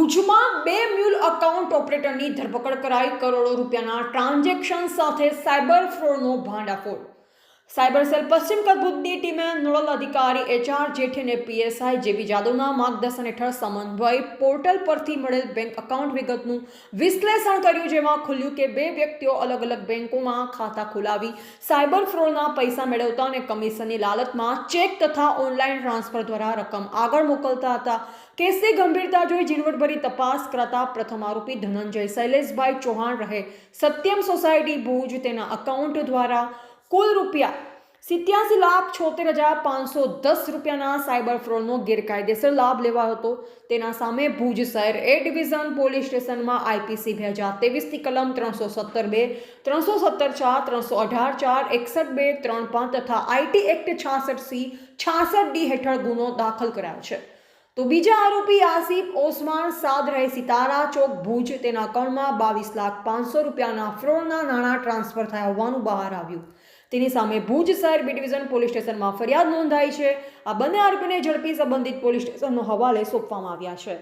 ભુજમાં બે mule account ઓપરેટરની ધરપકડ કરાઈ કરોડો રૂપિયાના ટ્રાન્ઝેક્શન સાથે સાયબર ફ્રોડનો ભાંડાફોડ. સાયબર સેલ પશ્ચિમ ભુજની ટીમે નોડલ અધિકારી એચઆર જેઠી અને પીએસઆઈ જેવી જાદવના માર્ગદર્શન હેઠળ સમન્વય પોર્ટલ પરથી મળેલ બેંક એકાઉન્ટ વિગતનું વિશ્લેષણ કર્યું, જેમાં ખુલ્યું કે બે વ્યક્તિઓ અલગ અલગ બેંકોમાં ખાતા ખોલાવી સાયબર ફ્રોડના પૈસા મેળવતા અને કમિશનની લાલચમાં ચેક તથા ઓનલાઈન ટ્રાન્સફર દ્વારા રકમ આગળ મોકલતા હતા. કેસની ગંભીરતા જોઈ ઝીણવટભરી તપાસ કરતા પ્રથમ આરોપી ધનંજય શૈલેષભાઈ ચૌહાણ રહે સત્યમ સોસાયટી ભુજ. તેના અકાઉન્ટ દ્વારા કુલ રૂપિયા સિત્યાસી લાખ છોતેર હજાર પાંચસો દસ રૂપિયાના સાયબર ફ્રોડનો ગેરકાયદેસર લાભ લેવાયો હતો. તેના સામે ભુજ શહેર એ ડિવિઝન પોલીસ સ્ટેશનમાં આઈપીસી બે હજાર તેવીસની કલમ ત્રણસો સત્તર બે, ત્રણસો સત્તર ચાર, ત્રણસો અઢાર ચાર, એકસઠ બે, ત્રણ પાંચ તથા આઈટી એક્ટ છાસઠ સી, છાસઠ ડી હેઠળ ગુનો દાખલ કરાયો છે. તો બીજા આરોપી આસિફ ઓસમાન, સાદ રહે સિતારા ચોક, ભુજ. તેના અકાઉન્ટમાં બાવીસ લાખ પાંચસો રૂપિયાના ફ્રોડના નાણાં ટ્રાન્સફર થયા હોવાનું બહાર આવ્યું. તેની સામે ભુજ શહેર બી ડિવિઝન પોલીસ સ્ટેશનમાં ફરિયાદ નોંધાઈ છે. આ બંને આરોપીને ઝડપી સંબંધિત પોલીસ સ્ટેશનનો હવાલે સોંપવામાં આવ્યા છે.